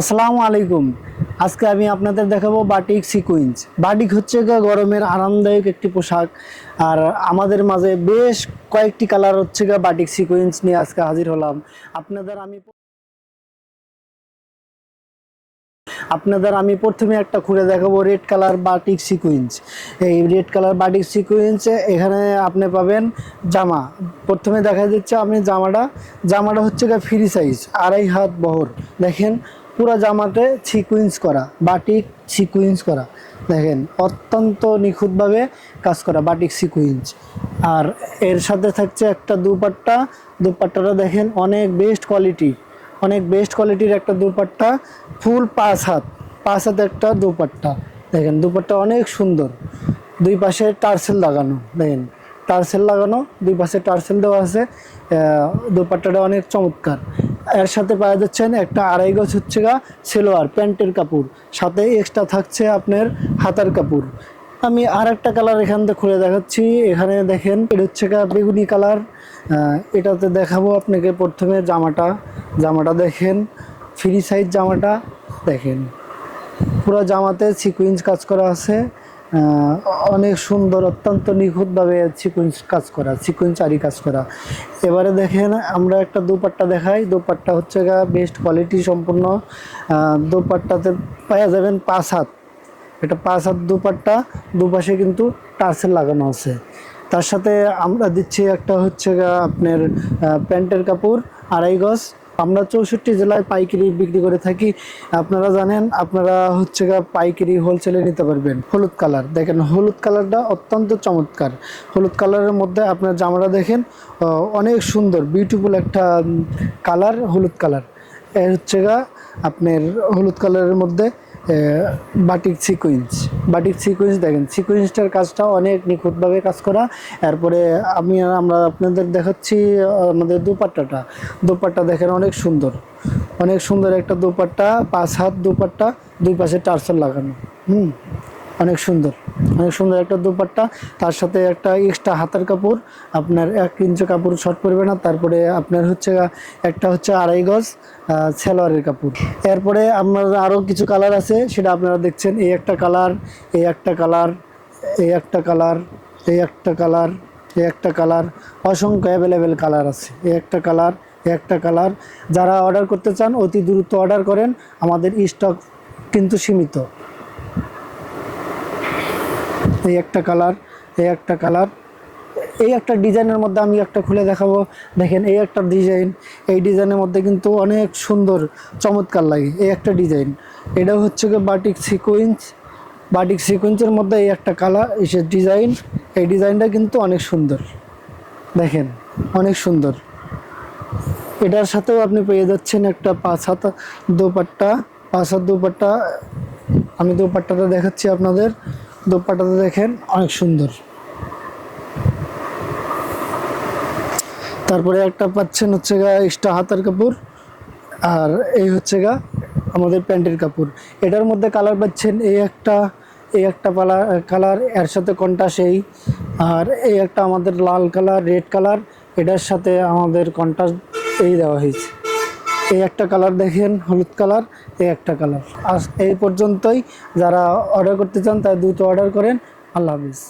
আসসালামু আলাইকুম। আজকে আমি আপনাদের দেখাবো বাটিক সিকুইন্স বাটিক হচ্ছে গরমের আরামদায়ক একটি পোশাক। আর আমাদের মাঝে বেশ কয়েকটি কালার হচ্ছে বাটিক সিকুইন্স নিয়ে আজকে হাজির হলাম। আপনাদের আমি আপনাদের আমি প্রথমে একটা খুলে দেখাবো রেড কালার বাটিক সিকুইন্স এই রেড কালার বাটিক সিকুইন্স এখানে আপনি পাবেন জামা। প্রথমে দেখা যাচ্ছে আপনি জামাটা। জামাটা হচ্ছে ফ্রি সাইজ আড়াই হাত বহর। দেখেন পুরো জামাতে সিকুইন্স করা বাটিক সিকুইন্স করা। দেখেন, অত্যন্ত নিখুঁতভাবে কাজ করা বাটিক সিকুইন্স আর এর সাথে থাকছে একটা দুপাট্টা। দুপাট্টাটা দেখেন, অনেক বেস্ট কোয়ালিটি অনেক বেস্ট কোয়ালিটির একটা দুপাট্টা ফুল পাঁচ হাত। পাঁচ হাতে একটা দুপাট্টা। দেখেন, দুপাট্টা অনেক সুন্দর। দুই পাশে টার্সেল লাগানো। দেখেন, টার্সেল লাগানো, দুই পাশে টার্সেল দেওয়া আছে। দুপাট্টাটা অনেক চমৎকার। এর সাথে পাওয়া যাচ্ছেন একটা আড়াই গজ হচ্ছে গা সেলোয়ার, প্যান্টের কাপড়। সাথে এক্সট্রা থাকছে আপনার হাতার কাপড়। আমি আর একটা কালার এখান থেকে খুলে দেখাচ্ছি। এখানে দেখেন, এটা হচ্ছে বেগুনি কালার এটাতে দেখাবো আপনাকে প্রথমে জামাটা। জামাটা দেখেন ফ্রি সাইজ জামাটা দেখেন। পুরো জামাতে সিকুইন্স কাজ করা আছে। অনেক সুন্দর, অত্যন্ত নিখুঁতভাবে সিকুয়েন্স কাজ করা সিকুয়েন্স আরি কাজ করা। এবারে দেখেন, আমরা একটা দুপাট্টা দেখাই। দুপাট্টা হচ্ছে গা বেস্ট কোয়ালিটি সম্পূর্ণ। দুপাট্টাতে পাওয়া যাবেন পাঁচ হাত। এটা পাঁচ হাত দুপাট্টা, দুপাশে কিন্তু টার্সেল লাগানো আছে। তার সাথে আমরা দিচ্ছি একটা হচ্ছে গা আপনার প্যান্টের কাপড়, আড়াই গজ। আমরা চৌষট্টি জেলায় পাইকারি বিক্রি করে থাকি। আপনারা জানেন, আপনারা হচ্ছে পাইকারি হোলসেলে নিতে পারবেন। হলুদ কালার। দেখেন, হলুদ কালারটা অত্যন্ত চমৎকার। হলুদ কালারের মধ্যে আপনার জামাটা দেখেন অনেক সুন্দর বিউটিফুল একটা কালার, হলুদ কালার। এর হচ্ছে আপনার হলুদ কালারের মধ্যে বাটিক সিকুয়েন্স বাটিক সিকুয়েন্স দেখেন সিকুয়েন্সটার কাজটা অনেক নিখুঁতভাবে কাজ করা। এরপরে আমি আমরা আপনাদের দেখাচ্ছি, আমাদের দুপাট্টাটা। দুপাট্টা দেখেন অনেক সুন্দর। অনেক সুন্দর একটা দুপাট্টা, পাঁচ হাত দুপাট্টা, দুই পাশে টার্সেল লাগানো। হুম, অনেক সুন্দর। অনেক সুন্দর একটা দুপাট্টা, তার সাথে একটা এক্সট্রা হাতার কাপড়, আপনার এক ইঞ্চি কাপড় শর্ট পড়বে না, তারপরে আপনার হচ্ছে একটা হচ্ছে আড়াই গজ সালোয়ারের কাপড়। এরপরে আপনার আরও কিছু কালার আছে, সেটা আপনারা দেখছেন, এই একটা কালার এই একটা কালার এই একটা কালার এই একটা কালার এই একটা কালার অসংখ্য অ্যাভেলেবেল কালার আছে। এই একটা কালার এই একটা কালার যারা অর্ডার করতে চান, অতি দ্রুত অর্ডার করেন, আমাদের স্টক কিন্তু সীমিত। এই একটা কালার, এই একটা কালার। এই একটা ডিজাইনের মধ্যে আমি একটা খুলে দেখাবো। দেখেন, এই একটা ডিজাইন, এই ডিজাইনের মধ্যে কিন্তু অনেক সুন্দর, চমৎকার লাগে এই একটা ডিজাইন। এটা হচ্ছে গিয়ে বাটিক সিকুয়েন্স, বাটিক সিকুয়েন্সের মধ্যে এই একটা কালার এসে ডিজাইন, এই ডিজাইনটা কিন্তু অনেক সুন্দর। দেখেন, অনেক সুন্দর। এটার সাথেও আপনি পেয়ে যাচ্ছেন একটা পাঁচ হাত দোপাট্টা, পাঁচ হাত দোপাট্টা। আমি দোপাট্টাটা দেখাচ্ছি আপনাদের। দোপাট্টাটা দেখেন, অনেক সুন্দর। তারপরে একটা পাচ্ছেন হচ্ছে গা এক্সট্রা হাতার কাপড়, আর এই হচ্ছে গা আমাদের প্যান্টের কাপড়। এটার মধ্যে কালার পাচ্ছেন এই একটা এই একটা পালা কালারের সাথে কোনটা সেই আর এই একটা আমাদের লাল কালার রেড কালার এটার সাথে আমাদের কন্ট্রাস্ট এই দেওয়া হয়েছে। এই একটা কালার দেখেন, হলুদ কালার, এই একটা কালার। আর এই পর্যন্তই, যারা অর্ডার করতে চান তারা দ্রুত অর্ডার করেন। আল্লাহ হাফিজ।